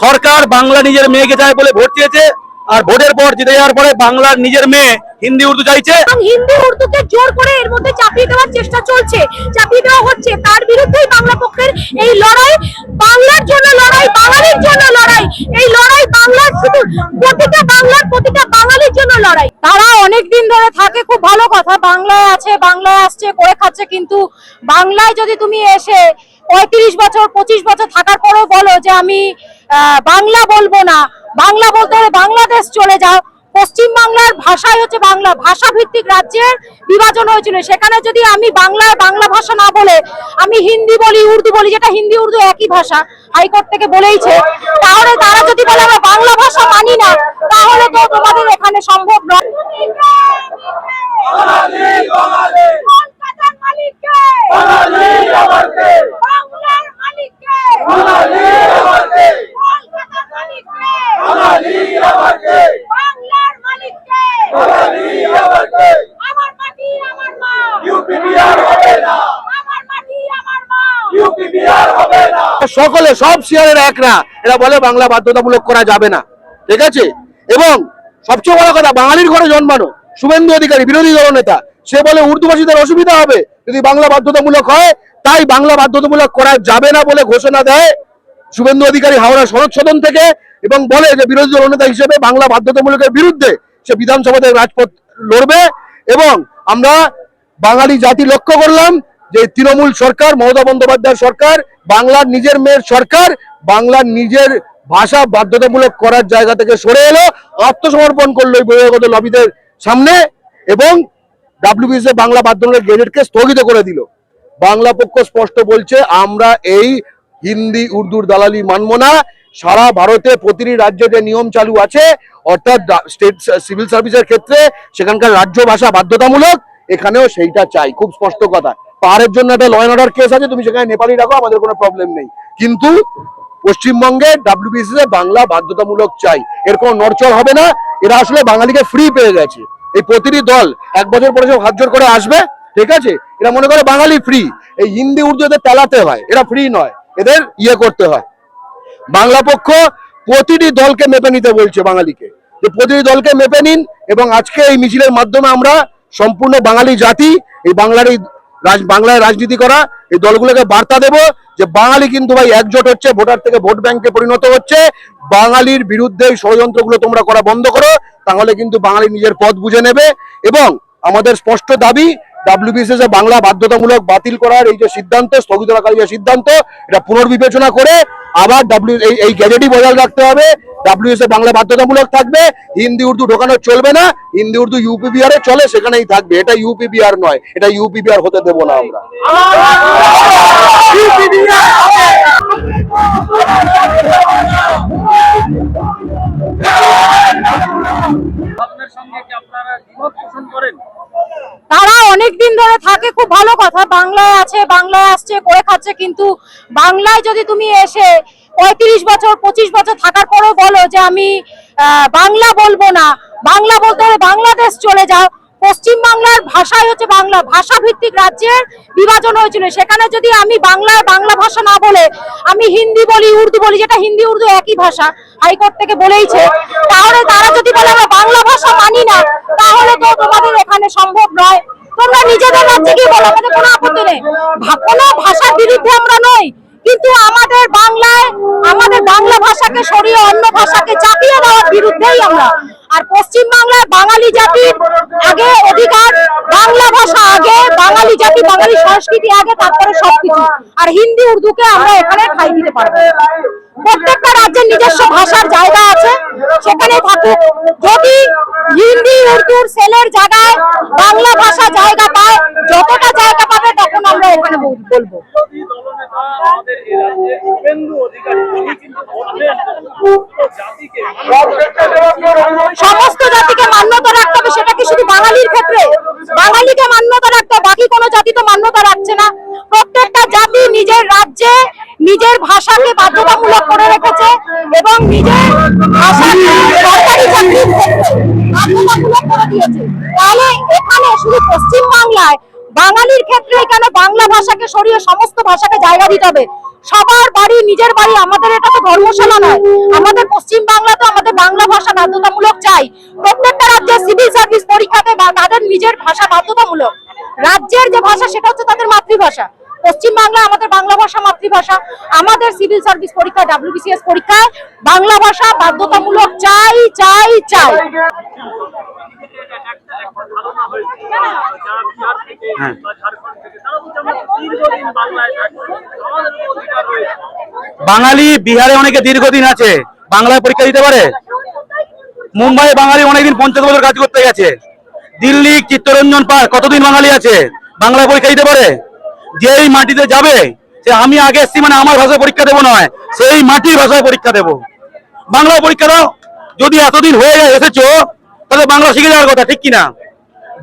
সরকার বাংলা নিজের মেয়েকে চায় বলে ভোট দিয়েছে আর ভোটের পর জিতে যাওয়ার পরে বাংলার নিজের মেয়ে হিন্দি উর্দু চাইছে। হিন্দি উর্দুকে জোর করে এর মধ্যে চাপিয়ে দেওয়ার চেষ্টা চলছে। চাপিয়ে দেওয়া হচ্ছে। তার বিরুদ্ধেই বাংলা পক্ষের এই লড়াই বাংলার জন্য লড়াই বাঙালির জন্য লড়াই। এই লড়াই বাংলার শুধু প্রতিটা বাংলার প্রতিটা বাঙালির জন্য লড়াই। তারা অনেক দিন ধরে থাকে খুব ভালো কথা। বাংলায় আছে বাংলায় আসছে করে খাচ্ছে কিন্তু বাংলায় যদি তুমি এসে পঁয়ত্রিশ বছর পঁচিশ বছর থাকার পরেও বলো যে আমি বাংলা বলব না। বাংলা বলতে হলে বাংলাদেশ চলে যাও। পশ্চিম বাংলার ভাষাই হচ্ছে বাংলা। ভাষা ভিত্তিক রাজ্যের বিভাজন হয়েছিল। সেখানে যদি আমি বাংলায় বাংলা ভাষা না বলে, আমি হিন্দি বলি, উর্দু বলি, যেটা হিন্দি, উর্দু একই ভাষা, হাইকোর্ট থেকে বলেইছে, তাহলে তারা যদি বলে আমরা বাংলা ভাষা মানি না, তাহলে তো তোমাদের এখানে সম্ভব নয় কলকাতার মালিককে বাংলার মালিককে কলকাতার মালিককে বাংলার মালিককে আমার মাটি আমার মা আমার মাটি আমার মা সকলে সব শেয়ারের এক না এরা বলে বাংলা বাধ্যতামূলক করা যাবে না। ঠিক আছে? এবং সবচেয়ে বড় কথা, বাঙালির ঘরে জন্মানো শুভেন্দু অধিকারী, বিরোধী দল নেতা, সে বলে উর্দু ভাষীদের অসুবিধা হবে। যদি বাংলা বাধ্যতামূলক হয়, তাই বাংলা বাধ্যতামূলক করা যাবে না বলে ঘোষণা দেয় শুভেন্দু অধিকারী হাওড়া শরৎ সদন থেকে এবং বলে যে বিরোধী দল নেতা হিসেবে বাংলা বাধ্যতামূলকের বিরুদ্ধে সে বিধানসভাতে রাজপথ লড়বে। এবং আমরা বাঙালি জাতি লক্ষ্য করলাম যে তৃণমূল সরকার, মমতা বন্দ্যোপাধ্যায় সরকার, বাংলার নিজের মেয়ের সরকার, বাংলার নিজের ভাষা বাধ্যতামূলক করার জায়গা থেকে সরে এলো, আত্মসমর্পণ করল এই বহিরাগত লবিদের সামনে এবং ডাব্লিউবিসি বাংলা বাধ্যতামূলক গেজেটকে স্থগিত করে দিল। বাংলা পক্ষ স্পষ্ট বলছে, আমরা এই হিন্দি উর্দুর দালালি মানব না। সারা ভারতে প্রতিটি রাজ্যে যে নিয়ম চালু আছে, অর্থাৎ স্টেট, সিভিল সার্ভিসের ক্ষেত্রে সেখানকার রাজ্য ভাষা বাধ্যতামূলক এখানেও সেইটা চাই। খুব স্পষ্ট কথা। পাহাড়ের জন্য একটা ল অ্যান্ড অর্ডার কেস আছে, তুমি সেখানে নেপালি রাখো আমাদের কোনো প্রবলেম নেই। কিন্তু পশ্চিমবঙ্গে ডাব্লিউবিসি বাংলা বাধ্যতামূলক চাই। এর কোনো নড়চড় হবে না। এরা আসলে বাঙালিকে ফ্রি পেয়ে গেছে। এই প্রতিটি দল এক বছর পরে সব হাত জোর করে আসবে, ঠিক আছে? এরা মনে করে বাঙালি ফ্রি এই হিন্দি, উর্দু এদের তেলাতে হয়। এরা ফ্রি নয়। এদের ইয়ে করতে হয়। বাংলা পক্ষ প্রতিটি দলকে মেপে নিতে বলছে বাঙালিকে। যে প্রতিটি দলকে মেপে নিন এবং আজকে এই মিছিলের মাধ্যমে আমরা সম্পূর্ণ বাঙালি জাতি, এই বাংলার এই রাজ- বাংলায় রাজনীতি করা, এই দলগুলোকে বার্তা দেব যে বাঙালি কিন্তু ভাই একজোট হচ্ছে, ভোটার থেকে ভোট ব্যাংকে পরিণত হচ্ছে। বাঙালির বিরুদ্ধে এই ষড়যন্ত্রগুলো তোমরা করা বন্ধ করো, তাহলে কিন্তু বাঙালি নিজের পথ বুঝে নেবে। এবং আমাদের স্পষ্ট দাবি ডাব্লিউবিসিএস বাংলা বাধ্যতামূলক বাতিল করার এই যে সিদ্ধান্ত স্থগিত রাখার যে সিদ্ধান্ত, এটা পুনর্বিবেচনা করে আবার ডাব্লিউ এই গ্যাজেটই বজায় রাখতে হবে। ডাব্লিউএস বাংলা বাধ্যতামূলক থাকবে, হিন্দি, উর্দু ঢোকানো চলবে না, হিন্দি, উর্দু ইউপি বিহারে চলে, সেখানেই থাকবে। এটা ইউপি বিহার নয়, এটা ইউপি বিহার হতে দেবো না আমরা। তারা অনেক দিন ধরে থাকে, খুব ভালো কথা। বাংলায় আছে, বাংলায় আসছে, করে খাচ্ছে, কিন্তু বাংলায় যদি তুমি এসে পঁয়ত্রিশ বছর, পঁচিশ বছর থাকার পরেও বলো যে আমি বাংলা বলব না। বাংলা বলতে হলে বাংলাদেশ চলে যাও। পশ্চিম বাংলার ভাষাই হচ্ছে বাংলা। ভাষা ভিত্তিক রাজ্যের বিভাজন হয়েছিল। সেখানে যদি আমি বাংলায় বাংলা ভাষা না বলে, আমি হিন্দি বলি, উর্দু বলি, যেটা হিন্দি, উর্দু একই ভাষা, হাইকোর্ট থেকে বলেইছে, তাহলে তারা যদি বলে আমরা বাংলা ভাষা মানি না, তাহলে তো তোমাদের এখানে সম্ভব নয়। তোমরা নিজেদের রাজ্যে গিয়ে বলো, আমাদের কোনো আপত্তি নেই। কোনো ভাষার বিরুদ্ধে আমরা নই। কিন্তু আমাদের বাংলায়, আমাদের বাংলা ভাষাকে সরিয়ে অন্য ভাষাকে চাপিয়ে দেওয়ার বিরুদ্ধেই আমরা। আর পশ্চিম বাংলায় বাঙালি জাতির আগে অধিকার, বাংলা ভাষা আগে, বাঙালি জাতি, বাঙালি সংস্কৃতি আগে, তারপরে সবকিছু। আর হিন্দি, উর্দুকে আমরা এখানে খাই দিতে পারব প্রত্যেকটা রাজ্যের নিজস্ব ভাষার জায়গা আছে, সেখানে থাকুক। যদি হিন্দি, উর্দুর সেলের জায়গায় বাংলা ভাষা জায়গা পায়, যতটা জায়গা পাবে তখন আমরা এখানে বলব। সমস্ত জাতিকে মান্যতা রাখতে হবে, সেটা কি শুধু বাঙালির ক্ষেত্রে? বাঙালিকে মান্যতা রাখতে বাকি কোনো জাতি তো মান্যতা রাখছে না। প্রত্যেকটা জাতি নিজের রাজ্যে, নিজের ভাষাকে বাধ্যতামূলক করে রেখেছে এবং নিজের ভাষাকে সরকারি চাকরির বাধ্যতামূলক করে দিয়েছে। তাহলে এখানে শুধু পশ্চিম বাংলায় বাঙালির ক্ষেত্রে কেন বাংলা ভাষাকে সরিয়ে সমস্ত ভাষাকে জায়গা দিতে হবে? সবার বাড়ি, নিজের বাড়ি, আমাদের এটা তো ধর্মশালা নয়। আমাদের পশ্চিম বাংলা তো আমাদের বাংলা ভাষা বাধ্যতামূলক চাই। প্রত্যেকটা রাজ্যের সিভিল সার্ভিস পরীক্ষাতে তাদের নিজের ভাষা বাধ্যতামূলক। রাজ্যের যে ভাষা, সেটা হচ্ছে তাদের মাতৃভাষা। পশ্চিম বাংলা আমাদের বাংলা ভাষা, মাতৃভাষা। আমাদের সিভিল সার্ভিস পরীক্ষা ডাব্লিউবিসিএস পরীক্ষায় বাংলা ভাষা বাধ্যতামূলক চাই চাই চাই। একটা বাঙালি বিহারে অনেকে দীর্ঘদিন আছে। বাংলায় পরীক্ষা দিতে পারে? মুম্বাই বাঙালি অনেকদিন পঞ্চাশ বছর কাজ করতে গেছে। দিল্লি, চিত্তরঞ্জন পার্ক, কতদিন বাঙালি আছে? বাংলায় পরীক্ষা দিতে পারে? যেই মাটিতে যাবে, সে আমি আগে এসছি মানে আমার ভাষায় পরীক্ষা দেবো নয়, সেই মাটির ভাষায় পরীক্ষা দেবো। বাংলা পরীক্ষা দাও। যদি এতদিন হয়ে এসেছ, তাহলে বাংলা শিখে যাওয়ার কথা, ঠিক কিনা?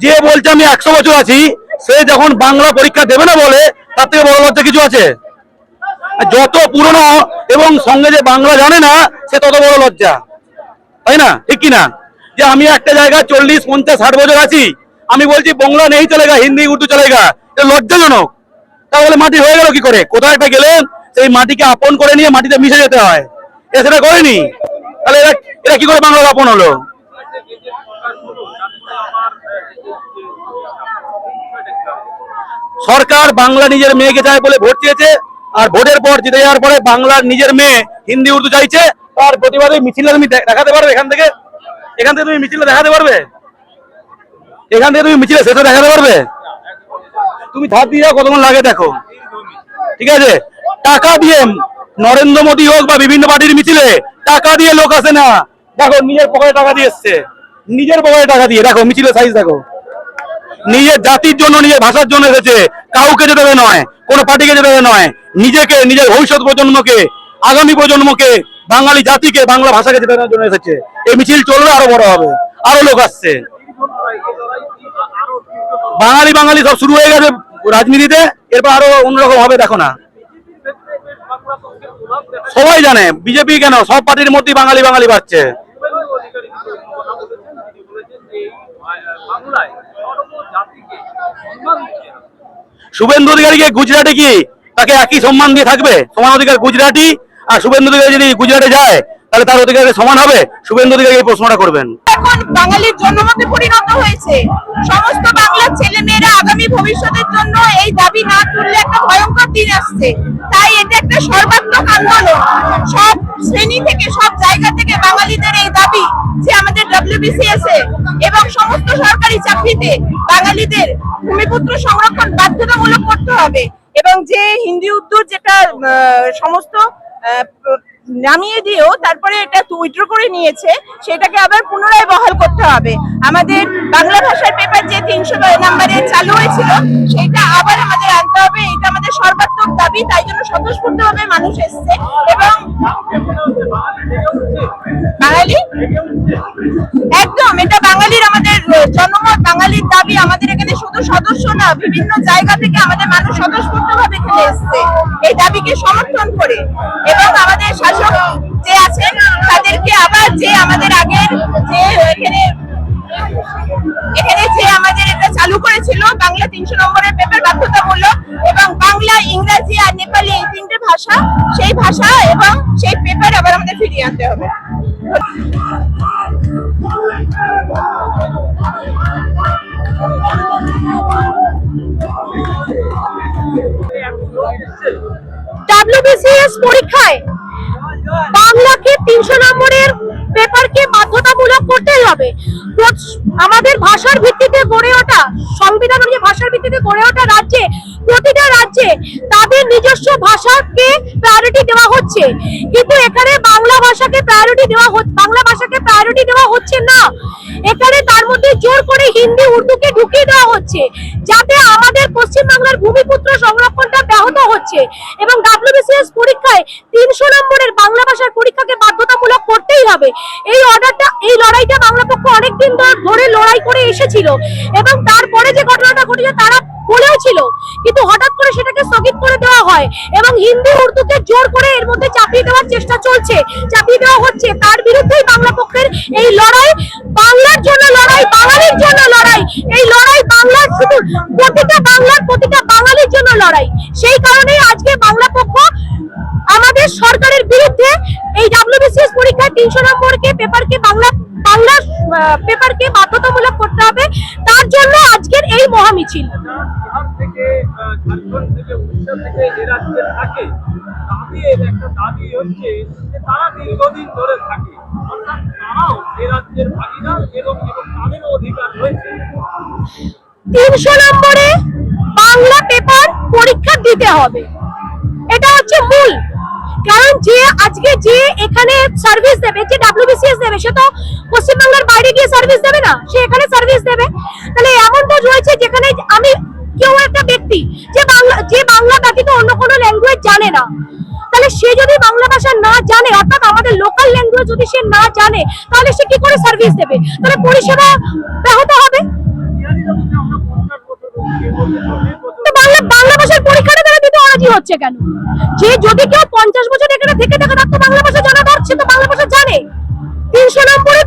যে বলছে আমি একশো বছর আছি সে যখন বাংলা পরীক্ষা দেবে না বলে, তার থেকে বড় লজ্জা কিছু আছে? যত পুরনো এবং সঙ্গে যে বাংলা জানে না, সে তত বড় লজ্জা। তাই না? ঠিক কি না যে আমি একটা জায়গায় চল্লিশ, পঞ্চাশ, ষাট বছর আছি, আমি বলছি বাংলা নেই চলেগা, হিন্দি, উর্দু চলেগা, এটা লজ্জাজনক। তাহলে মাটি হয়ে গেল কি করে? কোথাও একটা গেলেন? সেই মাটিকে আপন করে নিয়ে মাটিতে মিশে যেতে হয়। এ সেটা করেনি। তাহলে এরা এরা কি করে বাংলা আপন হলো? সরকার বাংলা নিজের মেয়েকে চায় বলে ভোট চেয়েছে, আর ভোটের পর জিতে যাওয়ার পরে বাংলার নিজের মেয়ে হিন্দি, উর্দু চাইছে, তার প্রতিবাদে মিছিলে তুমি দেখাতে পারবে এখান থেকে? এখান থেকে তুমি মিছিলে দেখাতে পারবে? এখান থেকে তুমি মিছিলে শেষে দেখাতে পারবে? তুমি ধার দিয়ে যাও কতক্ষণ লাগে দেখো। ঠিক আছে? টাকা দিয়ে নরেন্দ্র মোদী হোক বা বিভিন্ন পার্টির মিছিলে, টাকা দিয়ে লোক আসে না। দেখো, নিজের পকেটে টাকা দিয়ে এসছে। নিজের পকেটে টাকা দিয়ে। দেখো মিছিলের সাইজ দেখো। নিজের জাতির জন্য, নিজের ভাষার জন্য এসেছে। কাউকে যেতে হবে নয়, কোনো পার্টিকে যেতে হবে নয়, নিজেকে, নিজের ভবিষ্যৎ প্রজন্মকে, আগামী প্রজন্মকে, বাঙালি জাতিকে, বাংলা ভাষাকে যেতে দেওয়ার জন্য এসেছে, এই মিছিল চলবে, আরও বড় হবে, আরও লোক আসছে। বাঙালি বাঙালি সব শুরু হয়ে গেছে রাজনীতিতে, এরপর আরও অন্যরকম হবে, দেখো না। সবাই জানে, বিজেপি কেন, সব পার্টির মধ্যেই বাঙালি বাঙালি পাচ্ছে শুভেন্দু অধিকারী কিন্তু কথা বলেছেন তিনি বলেছেন যে এই বাংলায় সর্বজাতিকে সম্মান দিচ্ছে না। শুভেন্দু অধিকারীকে গুজরাটে কি তাকে একই সম্মান দিয়ে থাকবে? সমান অধিকার গুজরাটি আর শুভেন্দু অধিকারী যদি গুজরাটে যায়, তাহলে তার অধিকারে সমান হবে? শুভেন্দু অধিকারী এই প্রশ্নটা করবেন। এখন বাঙালির জন্মমতে পরিণত হয়েছে। সমস্ত বাংলার ছেলে মেয়েরা আগামী ভবিষ্যতের জন্য এই দাবি না তুললে একটা ভয়ঙ্কর দিন আসছে। তাই এটা একটা সর্বাত্মক আন্দোলন। সব শ্রেণি থেকে, সব জায়গা থেকে বাঙালিদের এই দাবি যে আমাদের ডব্লিউবিসিএস এবং সমস্ত সরকারি চাকরিতে বাঙালিদের ভূমিপুত্র সংরক্ষণ বাধ্যতামূলক করতে হবে। এবং যে হিন্দি উর্দু যেটা সমস্ত নামিয়ে দিয়েও তারপরে এটা উইথড্র করে নিয়েছে, সেটাকে আবার পুনরায় বহাল করতে হবে। আমাদের বাংলা ভাষার পেপার যে তিনশো নাম্বারে চালু হয়েছিল সেটা আবার আমাদের আনতে হবে। এটা আমাদের সর্বাত্মক দাবি, তাই জন্য স্বতঃস্ফূর্ত ভাবে মানুষ এসছে। এবং বাঙালি? একদম, এটা বাঙালির আমাদের জনমত, বাঙালির দাবি, আমাদের এখানে শুধু সদস্য না, বিভিন্ন জায়গা থেকে আমাদের মানুষ স্বতঃস্ফূর্ত ভাবে এখানে এসছে। এই দাবিকে সমর্থন করে এবং আমাদের শাসক যে আছেন, তাদেরকে আবার যে আমাদের আগের যে এখানে এখানে যে আমাদের এটা চালু করেছিল, বাংলা তিনশো নম্বরের পেপার বাধ্যতামূলক এবং বাংলা, ইংরাজি আর নেপালি এই তিনটে ভাষা, সেই ভাষা এবং ডাব্লিউবিসিএস পরীক্ষায় বাংলাকে তিনশো নম্বরের পেপারকে বাধ্যতামূলক করতেই হবে। আমাদের ভাষার ভিত্তিতে গড়ে ওঠা, সংবিধান অনুযায়ী ভাষার ভিত্তিতে গড়ে ওঠা রাজ্যে, প্রতিটা রাজ্যে তাদের নিজস্ব ভাষাকে প্রায়োরিটি দেওয়া হচ্ছে। প্রায়োরিটি দেওয়া হচ্ছে, বাংলা ভাষাকে প্রায়োরিটি দেওয়া হচ্ছে না। এখানে তার মধ্যে জোর করে হিন্দি, উর্দুকে ঢুকিয়ে দেওয়া হচ্ছে, যাতে আমাদের পশ্চিমবাংলার ভূমিপুত্র সংরক্ষণটা ব্যাহত হচ্ছে। এবং ডাব্লিউবিসিএস পরীক্ষায় তিনশো নম্বরের বাংলা ভাষার পরীক্ষাকে বাধ্যতামূলক করতেই হবে। এই অর্ডারটা এই লড়াইটা বাংলা পক্ষ অনেকদিন ধরে লড়াই করে এসেছিল। এবং তারপরে যে ঘটনাটা ঘটেছে, তারা বলেও ছিল। কিন্তু হঠাৎ সেটাকে স্থগিত করে দেওয়া হয় এবং হিন্দি উর্দুকে জোর করে এর মধ্যে চাপিয়ে দেওয়ার চেষ্টা চলছে। চাপিয়ে দেওয়া হচ্ছে। তার বিরুদ্ধেই বাংলা পক্ষের এই লড়াই, বাংলার জন্য লড়াই, বাঙালির জন্য লড়াই। এই লড়াই বাংলার শুধু প্রতিটা বাংলার, প্রতিটা বাঙালির জন্য লড়াই। সেই কারণেই আজকে বাংলা পক্ষ আমাদের সরকারের বিরুদ্ধে এই ডাব্লিউবিসিএস পরীক্ষায় তিনশো নম্বরকে পেপারকে বাংলা বাংলা পেপারকে বাধ্যতামূলক করতে হবে। তার জন্য আজকের এই মহামিছিল। থেকে উড়িষ্যা থেকে রাজ্যে থাকে তাদের একটা দাবি হচ্ছে যে তারা দীর্ঘদিন ধরে থাকে। অর্থাৎ তারাও এ রাজ্যের ভাগিদার এবং এবং অধিকার রয়েছে। তিনশো নম্বরে বাংলা পেপার পরীক্ষা দিতে হবে। এটা হচ্ছে মূল। কারণ যে আজকে যে এখানে সার্ভিস দেবে, যে ডাব্লিউবিসিএস দেবে, সে তো পশ্চিমবাংলার বাইরে গিয়ে সার্ভিস দেবে না, সে এখানে সার্ভিস দেবে। তাহলে এমন তো রয়েছে যেখানে আমি কেউ একটা ব্যক্তি যে যে বাংলা ব্যতীত অন্য কোনো ল্যাঙ্গুয়েজ জানে না। তাহলে সে যদি বাংলা ভাষা না জানে, অর্থাৎ আমাদের লোকাল ল্যাঙ্গুয়েজ যদি সে না জানে, তাহলে সে কি করে সার্ভিস দেবে? তাহলে পরিষেবা ব্যাহত হবে? বাংলা বাংলা ভাষার তারা হচ্ছে কেন? যদি কেউ পঞ্চাশ থেকে তো বাংলা ভাষা জানা তো বাংলা ভাষা জানে। তিনশো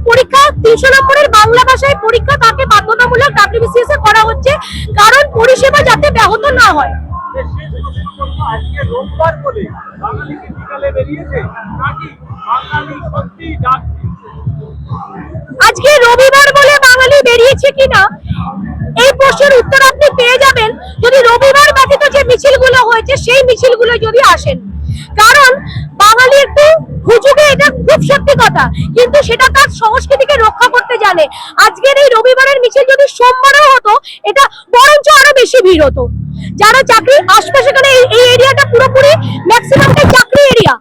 পরীক্ষা, তিনশো বাংলা ভাষায় পরীক্ষা তাকে বাধ্যতামূলক করা হচ্ছে, কারণ পরিষেবা যাতে ব্যাহত না হয়। আজকে রোববার বলে বিকালে বেরিয়েছে নাকি বাঙালি সত্যি আজকে রবিবার বলে বাঙালি বেরিয়েছে কিনা? এই প্রশ্নের উত্তর আপনি পেয়ে যাবেন যদি রবিবার ব্যতীত যে মিছিলগুলো হয়েছে, সেই মিছিলগুলো যদি আসেন। কারণ বাঙালি একটু সত্যি কথা, কিন্তু সেটা তার সংস্কৃতিকে রক্ষা করতে জানে। আজকের এই রবিবারের মিছিল যদি সোমবারেও হতো, এটা বরঞ্চ আরও বেশি ভিড় হতো। যারা চাকরি এখানে এই এই এরিয়াটা পুরোপুরি ম্যাক্সিমামটাই চাকরি এরিয়া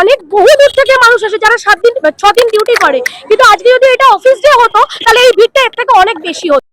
অনেক বহু দূর থেকে মানুষ আসে যারা সাত দিন ছ দিন ডিউটি করে। কিন্তু আজকে যদি এটা অফিস ডে হতো, তাহলে এই ভিড়টা এর থেকে অনেক বেশি হতো।